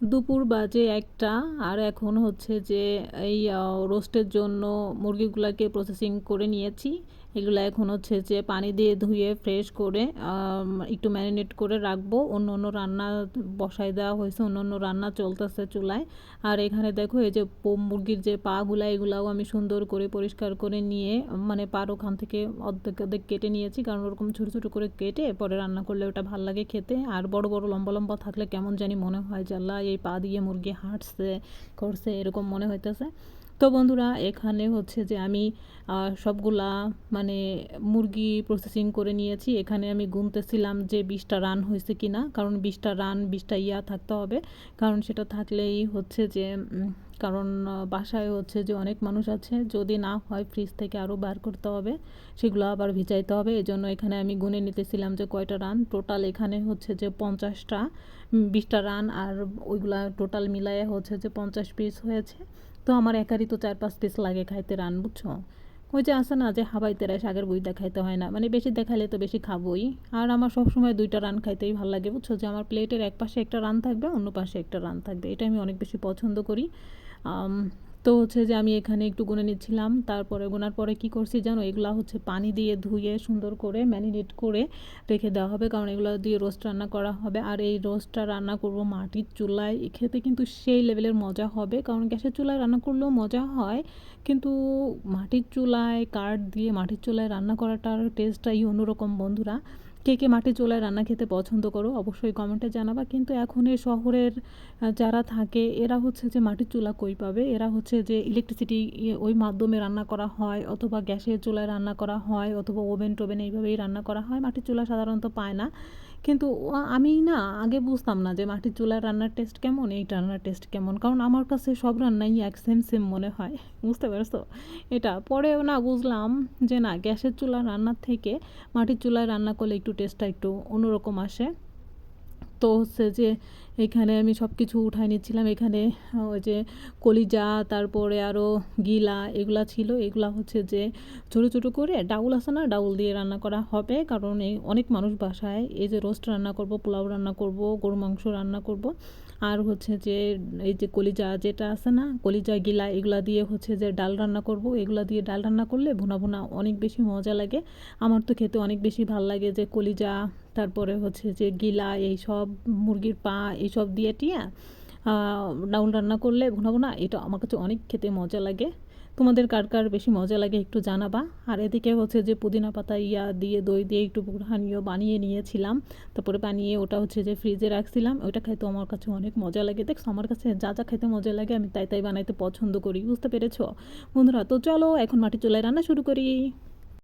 দুপুর বাজে একটা, আর এখন হচ্ছে যে এই রোস্টের জন্য মুরগিগুলোকে প্রসেসিং করে নিয়েছি। এগুলো এখন হচ্ছে যে পানি দিয়ে ধুয়ে ফ্রেশ করে একটু ম্যারিনেট করে রাখব। অন্য অন্য রান্না বসাই দেওয়া হয়েছে, অন্য অন্য রান্না চলতেছে চুলায়। আর এখানে দেখো, এই যে মুরগির যে পাগুলা, এগুলাও আমি সুন্দর করে পরিষ্কার করে নিয়ে মানে পার ওখান থেকে অর্ধেক অর্ধেক কেটে নিয়েছি, কারণ ওরকম ছোটো ছোটো করে কেটে পরে রান্না করলে ওটা ভালো লাগে খেতে। আর বড় বড়, লম্বা লম্বা থাকলে কেমন জানি মনে হয় আল্লাহ এই পা দিয়ে মুরগি হাঁটছে, করছে, এরকম মনে হইতেছে। তো বন্ধুরা, এখানে হচ্ছে যে আমি সবগুলা মানে মুরগি প্রসেসিং করে নিয়েছি। এখানে আমি গুনতেছিলাম যে বিশটা রান হয়েছে কি না কারণ বিশটা রান বিশটা ইয়া থাকতে হবে। কারণ সেটা থাকলেই হচ্ছে যে কারণ বাসায় হচ্ছে যে অনেক মানুষ আছে, যদি না হয় ফ্রিজ থেকে আরও বার করতে হবে, সেগুলো আবার ভিজাইতে হবে। এই জন্য এখানে আমি গুনে নিতেছিলাম যে কয়টা রান টোটাল এখানে হচ্ছে যে পঞ্চাশটা বিশটা রান আর ওইগুলা টোটাল মিলায়ে হচ্ছে যে পঞ্চাশ পিস হয়েছে। তো আমার একারই তো চার পাঁচ পিস লাগে খাইতে রান, বুঝছ? ওই যে আসে না যে হাবাইতে রায় শাকের বইটা খাইতে হয় না। মানে বেশি দেখালে তো বেশি খাবোই। আর আমার সবসময় দুইটা রান খাইতেই ভালো লাগে, বুঝছ? যে আমার প্লেটের এক পাশে একটা রান থাকবে, অন্য পাশে একটা রান থাকবে। এটা আমি অনেক বেশি পছন্দ করি। তো হচ্ছে যে আমি এখানে একটু গুনে নিচ্ছিলাম। তারপরে গোনার পরে কি করছি জানো? এগুলা হচ্ছে পানি দিয়ে ধুয়ে সুন্দর করে ম্যারিনেট করে রেখে দেওয়া হবে। কারণ এগুলো দিয়ে রোস্ট রান্না করা হবে। আর এই রোস্টটা রান্না করব মাটির চুলায়। খেতে কিন্তু সেই লেভেলের মজা হবে। কারণ গ্যাসের চুলায় রান্না করলেও মজা হয়। কিন্তু মাটির চুলায় কাঠ দিয়ে মাটির চুলায় রান্না করাটার টেস্টটাই অন্যরকম বন্ধুরা। কে কে মাটির চুলায় রান্না খেতে পছন্দ করো অবশ্যই কমেন্টে জানাবা। কিন্তু এখন এই শহরের যারা থাকে, এরা হচ্ছে যে মাটির চুলা কই পাবে? এরা হচ্ছে যে ইলেকট্রিসিটি ওই মাধ্যমে রান্না করা হয় অথবা গ্যাসের চুলায় রান্না করা হয় অথবা ওভেন টোভেন এইভাবেই রান্না করা হয়। মাটির চুলা সাধারণত পায় না। কিন্তু আমি না আগে বুঝতাম না যে মাটির চুলার রান্নার টেস্ট কেমন, এই রান্নার টেস্ট কেমন। কারণ আমার কাছে সব রান্নাই এক সেম সেম মনে হয়। বুঝতে পারছ? এটা পরেও না বুঝলাম যে না, গ্যাসের চুলা রান্নার থেকে মাটির চুলায় রান্না করলে একটু টেস্টটা একটু অন্যরকম আসে। তো হচ্ছে যে এখানে আমি সব কিছু উঠাই নিচ্ছিলাম। এখানে ওই যে কলিজা, তারপরে আরও গিলা এগুলা ছিল। এগুলা হচ্ছে যে ছোটো ছোটো করে ডাউল আছে না, ডাউল দিয়ে রান্না করা হবে। কারণ এই অনেক মানুষ বাসায় এই যে রোস্ট রান্না করব, পোলাও রান্না করব গরু মাংস রান্না করব। আর হচ্ছে যে এই যে কলিজা যেটা আছে না, কলিজা, গিলা এগুলা দিয়ে হচ্ছে যে ডাল রান্না করব। এগুলা দিয়ে ডাল রান্না করলে ভুনা ভুনা অনেক বেশি মজা লাগে। আমার তো খেতে অনেক বেশি ভালো লাগে যে কলিজা তারপরে হচ্ছে যে গিলা, এই সব মুরগির পা এইসব দিয়ে টিয়া ডাউল রান্না করলে ভুনা ভুনা এটা আমার কাছে অনেক খেতে মজা লাগে। তোমাদের কার কার বেশি মজা লাগে একটু জানাবা? আর এদিকে হচ্ছে যে পুদিনা পাতা ইয়া দিয়ে, দই দিয়ে একটু বুড়হানিও বানিয়ে নিয়েছিলাম। তারপরে বানিয়ে ওটা হচ্ছে যে ফ্রিজে রাখছিলাম। ওইটা খাইতে আমার কাছে অনেক মজা লাগে। দেখছ, আমার কাছে যা যা খেতে মজা লাগে আমি তাই তাই বানাইতে পছন্দ করি। বুঝতে পেরেছ? বন্ধুরা, তো চলো এখন মাটি চুলায় রান্না শুরু করি।